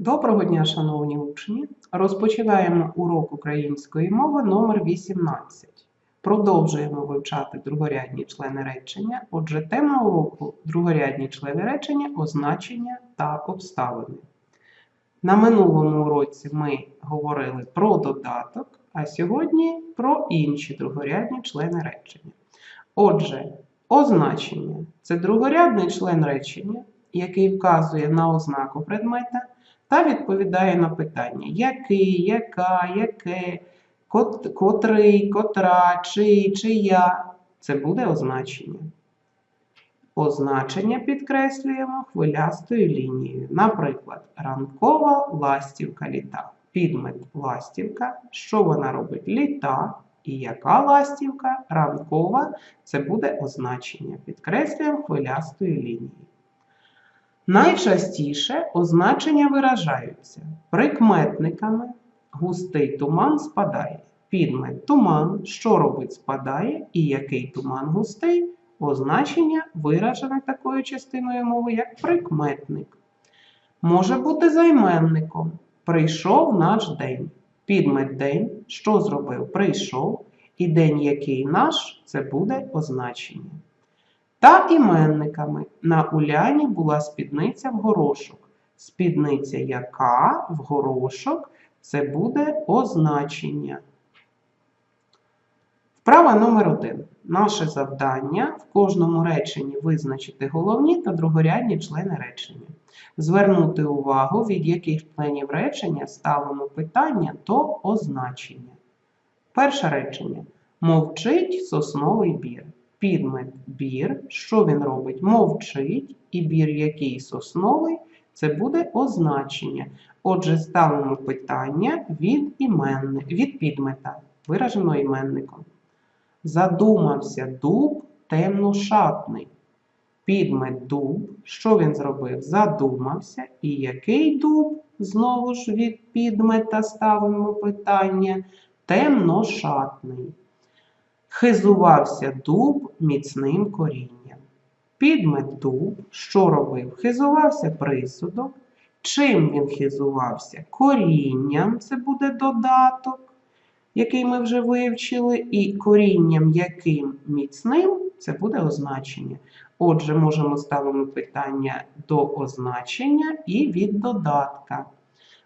Доброго дня, шановні учні! Розпочинаємо урок української мови номер 18. Продовжуємо вивчати другорядні члени речення. Отже, тема уроку другорядні члени речення, означення та обставини. На минулому уроці ми говорили про додаток, а сьогодні про інші другорядні члени речення. Отже, означення це другорядний член речення, який вказує на ознаку предмета та відповідає на питання який, яка, яке, кот, котрий, котра, чий, чия. Це буде означення. Означення підкреслюємо хвилястою лінією. Наприклад, ранкова ластівка літа. Підмет ластівка. Що вона робить? Літа. І яка ластівка? Ранкова. Це буде означення. Підкреслюємо хвилястою лінією. Найчастіше означення виражаються прикметниками густий туман спадає. Підмет туман, що робить спадає, і який туман густий, означення виражене такою частиною мови, як прикметник. Може бути займенником. Прийшов наш день. Підмет день, що зробив? Прийшов, і день, який наш, це буде означення та іменниками. На Уляні була спідниця в горошок. Спідниця яка в горошок це буде означення. Вправа номер один. Наше завдання в кожному реченні визначити головні та другорядні члени речення. Звернути увагу, від яких членів речення ставимо питання до означення. Перше речення. Мовчить сосновий бір підмет бір. Що він робить? Мовчить, і бір, який сосновий, це буде означення. Отже, ставимо питання від іменни, від підмета, виражено іменником. Задумався дуб темношатний. Підмет дуб. Що він зробив? Задумався. І який дуб? Знову ж від підмета ставимо питання. Темношатний. Хизувався дуб міцним корінням. Підмет дуб, що робив? Хизувався присудок. Чим він хизувався? Корінням це буде додаток, який ми вже вивчили, і корінням яким міцним це буде означення. Отже, можемо ставимо питання до означення і від додатка.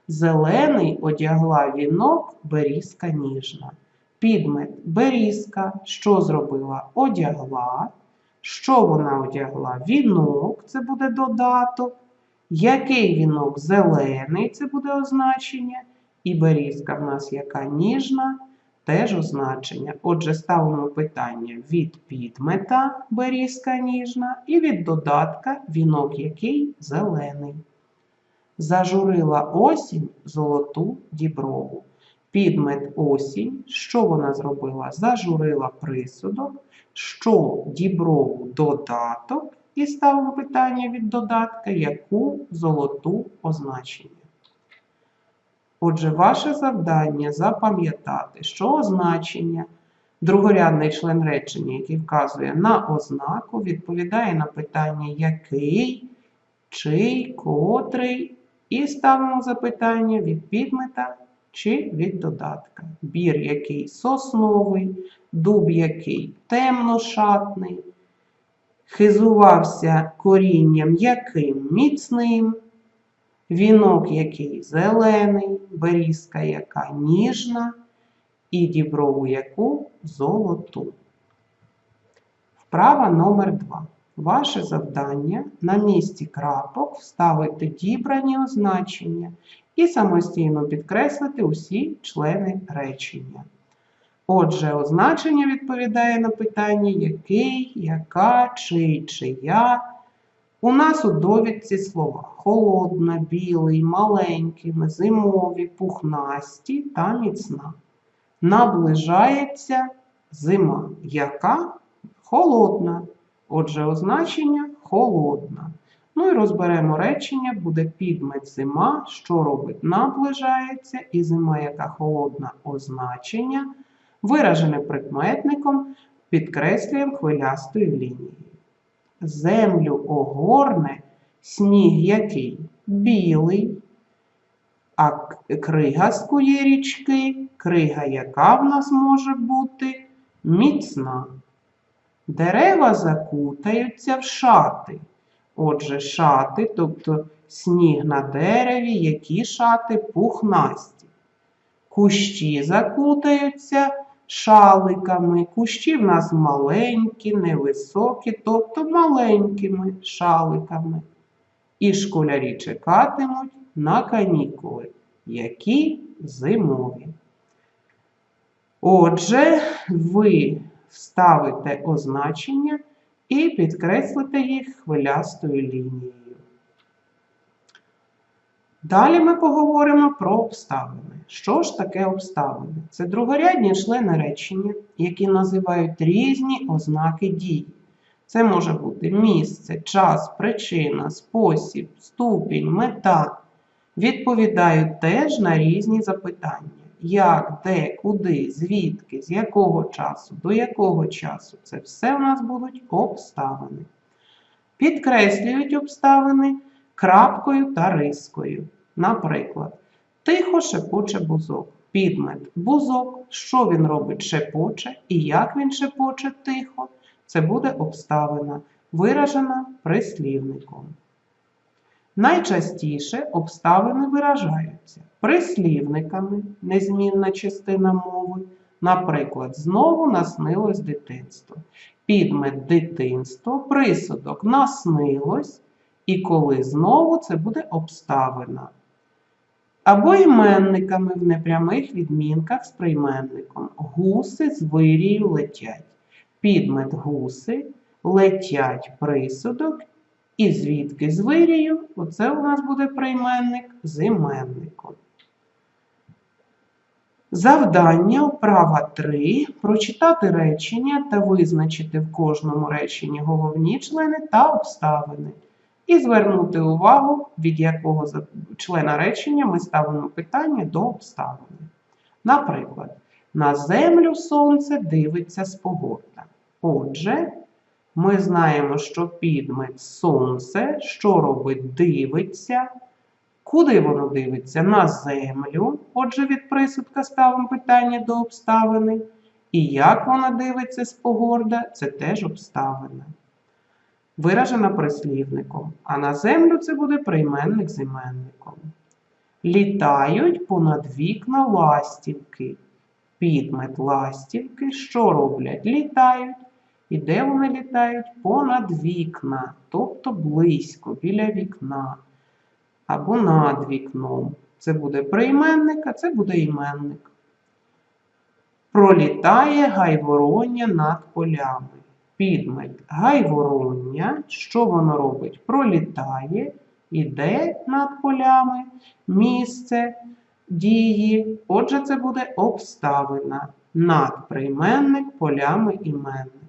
Зелений одягла вінок берізка ніжна. Підмет берізка. Що зробила? Одягла. Що вона одягла? Вінок це буде додаток. Який вінок? Зелений це буде означення. І берізка в нас яка ніжна, теж означення. Отже, ставимо питання від підмета берізка ніжна і від додатка вінок який зелений. Зажурила осінь золоту діброву. Підмет осінь. Що вона зробила? Зажурила присудок, що діброву додаток, і ставимо питання від додатка, яку золоту означення. Отже, ваше завдання запам'ятати, що означення другорядний член речення, який вказує на ознаку, відповідає на питання який, чий, котрий, і ставимо запитання від підмета чи від додатка. Бір який сосновий, дуб який темношатний, хизувався корінням яким міцним, вінок який зелений, берізка яка ніжна, і діброву яку золоту. Вправа номер 2. Ваше завдання на місці крапок вставити дібрані означення і самостійно підкреслити усі члени речення. Отже, означення відповідає на питання який, яка, чий, чия. У нас у довідці слова холодна, білий, маленький, зимові, пухнасті та міцна. Наближається зима. Яка? Холодна. Отже, означення холодна. Ну і розберемо речення, буде підмет зима, що робить наближається, і зима, яка холодна означення, виражене прикметником, підкреслюємо хвилястою лінією. Землю огорне сніг який білий, А крига кої річки, крига, яка в нас може бути міцна. Дерева закутаються в шати. Отже, шати, тобто сніг на дереві, які шати пухнасті. Кущі закутаються шаликами. Кущі в нас маленькі, невисокі, тобто маленькими шаликами. І школярі чекатимуть на канікули, які зимові. Отже, ви вставите означення і підкреслите їх хвилястою лінією. Далі ми поговоримо про обставини. Що ж таке обставини? Це другорядні члени речення, які називають різні ознаки дії. Це може бути місце, час, причина, спосіб, ступінь, мета. Відповідають теж на різні запитання. Як, де, куди, звідки, з якого часу, до якого часу. Це все у нас будуть обставини. Підкреслюють обставини крапкою та рискою. Наприклад, тихо шепоче бузок. Підмет бузок. Що він робить шепоче і як він шепоче тихо. Це буде обставина, виражена прислівником. Найчастіше обставини виражаються прислівниками, незмінна частина мови. Наприклад, знову наснилось дитинство. Підмет дитинство, присудок наснилось, і коли знову це буде обставина. Або іменниками в непрямих відмінках з прийменником. Гуси з вирію летять. Підмет гуси, летять присудок, і звідки з вирію, оце у нас буде прийменник з іменником. Завдання вправа 3. Прочитати речення та визначити в кожному реченні головні члени та обставини. І звернути увагу, від якого члена речення ми ставимо питання до обставини. Наприклад, на землю сонце дивиться з погорда. Отже, ми знаємо, що підмет сонце, що робить, дивиться. Куди воно дивиться? На землю. Отже, від присудка ставимо питання до обставини. І як вона дивиться з погорда, це теж обставина. Виражена прислівником. А на землю це буде прийменник з іменником. Літають понад вікна ластівки. Підмет ластівки. Що роблять? Літають. І де вони літають? Понад вікна, тобто близько, біля вікна або над вікном. Це буде прийменник, а це буде іменник. Пролітає гайвороння над полями. Підмет гайвороння. Що воно робить? Пролітає, іде над полями, місце дії. Отже, це буде обставина. Над прийменник, полями іменник.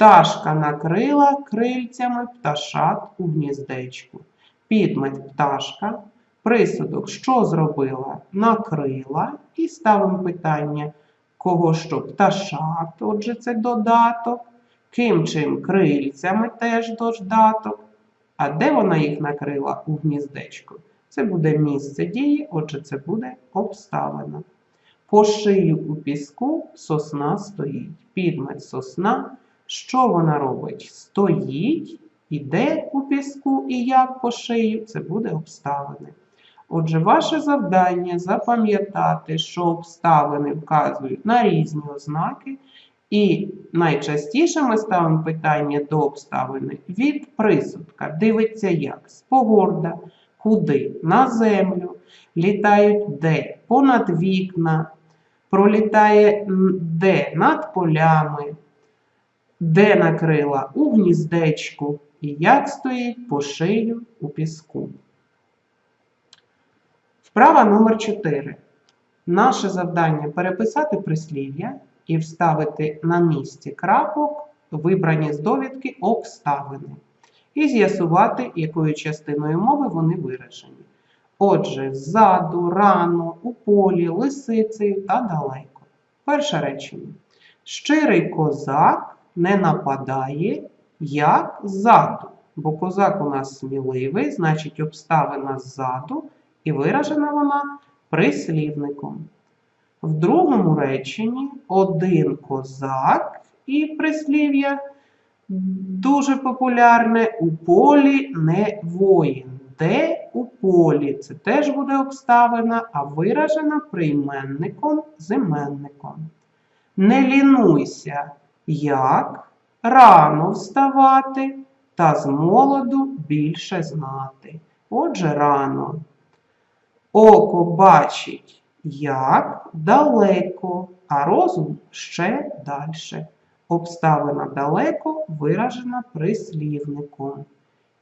Пташка накрила крильцями пташат у гніздечку. Підмет пташка. Присудок, що зробила? Накрила. І ставимо питання, кого що пташат, отже, це додаток. Ким чим крильцями теж додаток. А де вона їх накрила у гніздечку? Це буде місце дії, отже, це буде обставина. По шию у піску сосна стоїть. Підмет сосна. Що вона робить? Стоїть, іде у піску і як по шию, це буде обставини. Отже, ваше завдання запам'ятати, що обставини вказують на різні ознаки, і найчастіше ми ставимо питання до обставини від присудка. Дивиться як? З погорда, куди? На землю, літають де? Понад вікна, пролітає де? Над полями, де накрила у гніздечку, і як стоїть по шию у піску. Вправа номер 4. Наше завдання переписати прислів'я і вставити на місці крапок вибрані з довідки обставини. І з'ясувати, якою частиною мови вони виражені. Отже, ззаду, рано, у полі, лисицею та далеко. Перше речення. Щирий козак не нападає, як ззаду. Бо козак у нас сміливий, значить обставина ззаду і виражена вона прислівником. В другому реченні один козак і прислів'я дуже популярне у полі не воїн. Де у полі? Це теж буде обставина, а виражена прийменником з іменником. Не лінуйся, як рано вставати та з молоду більше знати. Отже, рано. Око бачить, як далеко, а розум ще далі. Обставина далеко виражена прислівником.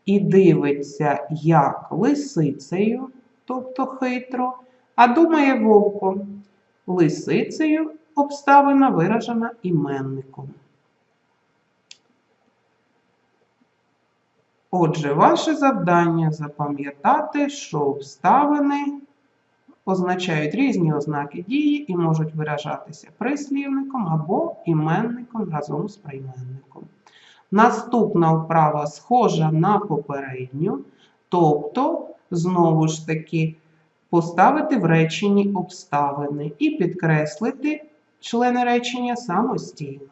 І дивиться, як лисицею, тобто хитро, а думає вовком. Лисицею обставина виражена іменником. Отже, ваше завдання запам'ятати, що обставини означають різні ознаки дії і можуть виражатися прислівником або іменником разом з прийменником. Наступна вправа схожа на попередню, тобто, знову ж таки, поставити в реченні обставини і підкреслити члени речення самостійно.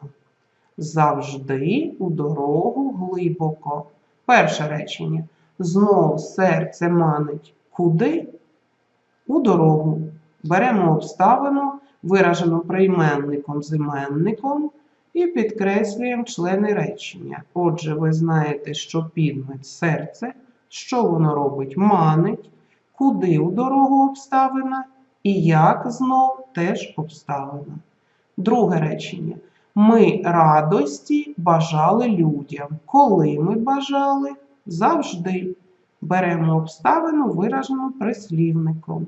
Завжди у дорогу глибоко. Перше речення. Знов серце манить куди? У дорогу. Беремо обставину, виражену прийменником з іменником, і підкреслюємо члени речення. Отже, ви знаєте, що підмет серце, що воно робить? Манить, куди у дорогу обставина, і як знов теж обставина. Друге речення. Ми радості бажали людям. Коли ми бажали? Завжди. Беремо обставину, виражену прислівником.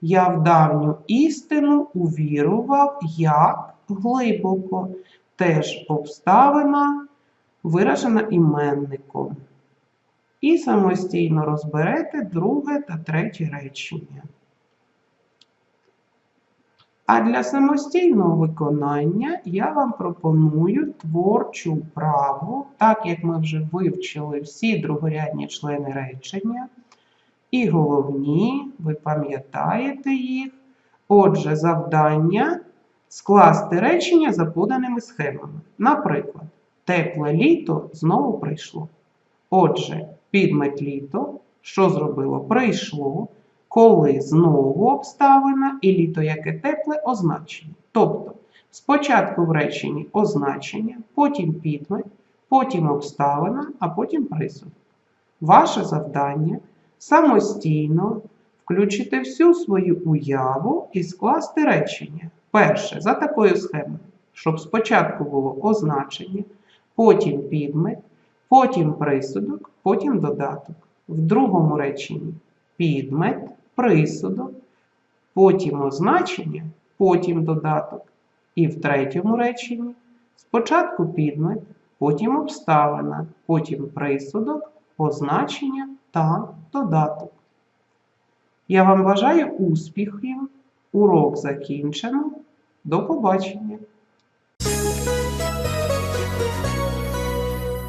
Я в давню істину увірував як глибоко. Теж обставина виражена іменником. І самостійно розберете друге та третє речення. А для самостійного виконання я вам пропоную творчу вправу, так як ми вже вивчили всі другорядні члени речення. І головні, ви пам'ятаєте їх. Отже, завдання скласти речення за поданими схемами. Наприклад, тепле літо знову прийшло. Отже, підмет літо, що зробило? Прийшло, коли знову обставина і літо яке тепле означення. Тобто, спочатку в реченні означення, потім підмет, потім обставина, а потім присуд. Ваше завдання самостійно включити всю свою уяву і скласти речення. Перше, за такою схемою, щоб спочатку було означення, потім підмет, потім присудок, потім додаток. В другому реченні підмет, присудок, потім означення, потім додаток. І в третьому реченні спочатку підмет, потім обставина, потім присудок, означення та додаток. Я вам бажаю успіхів. Урок закінчено. До побачення!